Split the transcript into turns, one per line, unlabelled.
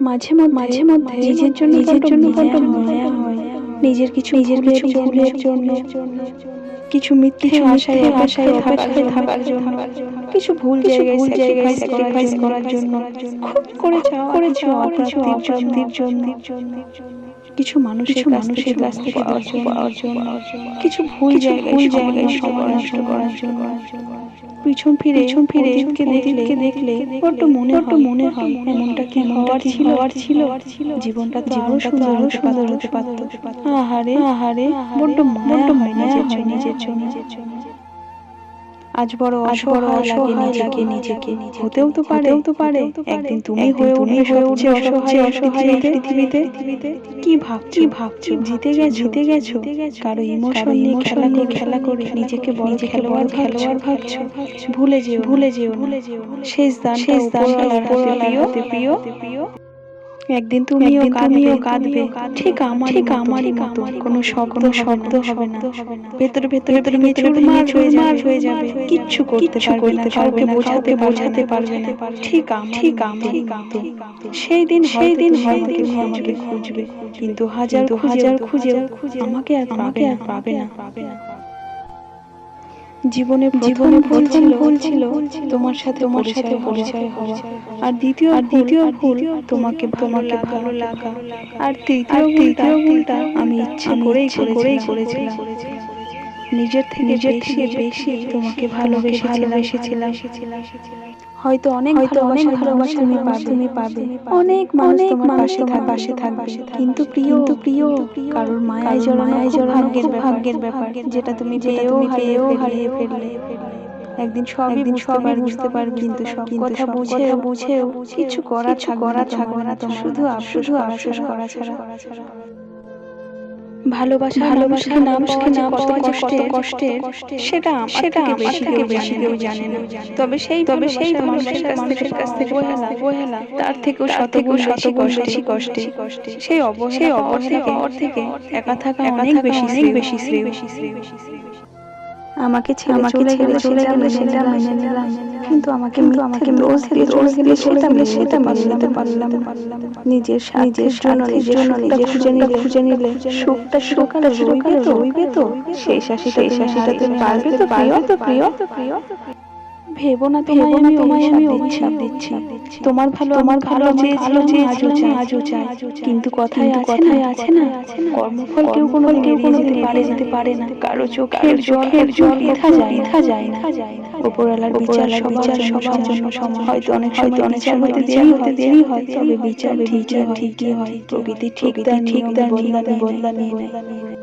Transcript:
মাঝে মাঝে মধ্যে নিজের জন্য নিজের জন্য নিজের কিছু নিজের কিছু ভুলের জন্য কিছু মিথ্যে আশায় আশায় অপেক্ষায় থাকার জন্য কিছু ভুল জায়গায় ভুল জায়গায় স্যাক্রিফাইস করার জন্য খুব করে চাওয়া করে চাওয়া কিছু অপ্রাপ্তির জন্য কিছু মানুষের মানুষের কাছ থেকে পাওয়ার জন্য কিছু ভুল জায়গায় ভুল জায়গায় সময় নষ্ট করার জন্য। পিছন ফিরে পিছন ফিরে কে দেখলে দেখলে বড্ড মনে বড্ড মনে হয় এমনটা কি হওয়ার ছিল? আর ছিল? জীবনটা তো আরও সুন্দর আরও সুন্দর হতে পারতো। আহারে আহারে বড্ড মায়া হয় নিজের জন্য। নিজের জন্য। আজ বড় অসহায় লাগে নিজেকে নিজেকে। হতেও তো পারে তো পারে। একদিন তুমি হয়ে উঠবে সবচেয়ে অসহায় অসহায় পৃথিবীতে। কি ভাবছ? ভাবছ? জিতে গেছো? জিতে গেছো? কারও ইমোশন নিয়ে খেলা নিয়ে খেলা করে নিজেকে বড় খেলোয়াড় খেলোয়াড় ভাবছ? ভুলে যেও ভুলে যেও ভুলে যেও শেষ দান শেষ দান প্রিয়। প্রিয়। একদিন তুমিও কাঁদিও কাঁদবে। ঠিক আমার ঠিক আমারই মতো। কোনো শব্দ শব্দ হবে না। ভেতরে ভেতরে তুমি চুরমার যাবে। হয়ে যাবে। কিচ্ছু করতে পারবে না কাউকে বোঝাতে বোঝাতে পারবে না। ঠিক আমার ঠিক মতো সেই দিন সেই দিন হয়তো কেউ আমাকে খুঁজবে কিন্তু হাজার হাজার খুঁজেও আমাকে আর আমাকে আর পাবে না। পাবে না। জীবনে জীবনে ভুল ছিল ভুল ছিল। তোমার সাথে তোমার সাথে পরিচয় হওয়া আর দ্বিতীয় আর দ্বিতীয় ভুল তোমাকে তোমাকে ভালো লাগা। আর তৃতীয় তৃতীয় ভুলটা আমি ইচ্ছে করেই করেই করেছিলাম। নিজের থেকে নিজের থেকে বেশি তোমাকে ভালোবেসে ভালোবেসেছিলাম। হয়তো অনেক হয়তো অনেক ভালোবাসা তুমি পাবে। তুমি পাবে। অনেক অনেক পাশে থাক পাশে থাকবে। কিন্তু প্রিয় কিন্তু প্রিয় কারোর মায়ায় জড়ানো মায়ায় জড়ানো খুব ভাগ্যের ব্যাপার। যেটা তুমি পেয়েও পেয়েও হারিয়ে ফেললে। একদিন সব একদিন সবই বুঝতে পারবে। কিন্তু সব কথা বুঝে বুঝেও কিছু করা করা থাকবে না তোমার শুধু শুধু আফসোস করা ছাড়া। ভালোবাসা ভালোবাসা মানুষকে নাম কত কষ্টে সেটা সেটা আমার থেকে বেশি কেউ জানে না। তবে সেই তবে সেই মানুষের মানুষের কাছ থেকে অবহেলা অবহেলা তার থেকেও শত গুণ শত গুণ বেশি কষ্টে। সেই অবহেলা অবহেলা থেকে একা থাকা অনেক বেশি অনেক বেশি শ্রেয়। আমাকে ছেড়ে আমাকে ছেড়ে চলে গেল সেটা মেনে নিলাম। কিন্তু আমাকে আমাকে রোজ দিয়ে চলে গেলে সেটা মেনে সেটা মেনে নিতে পারলাম নিজের নিজের জন্য নিজের জন্য নিজের খুঁজে নিলে খুঁজে নিলে সুখটা সুখটা রইবে তো। রইবে তো। সেই শাসিটা সেই শাসিটা তুমি পারবে তো প্রিয়। তো প্রিয়। তো প্রিয়। ভেবো না তোমায় আমি তোমায় আমি অভিশাপ দিচ্ছি। তোমার ভালো আমার ভালো চেয়ে ভালো চেয়েছিল আজও চাই। কিন্তু কথায় কথায় আছে না কর্মফল কেউ কোনো কেউ কোনো দিতে পারে যেতে পারে না। কারও চোখের চোখের জল ইথা যায় ইথা যায় না। উপরওয়ালার বিচার সবার সবার জন্য সমান হয়তো অনেক সময় অনেক সময় দেরি হতে দেরি হয় তবে বিচার ঠিকই ঠিকই হয় প্রকৃতি ঠিক ঠিক ঠিক বদলা বদলা নিয়ে নেয়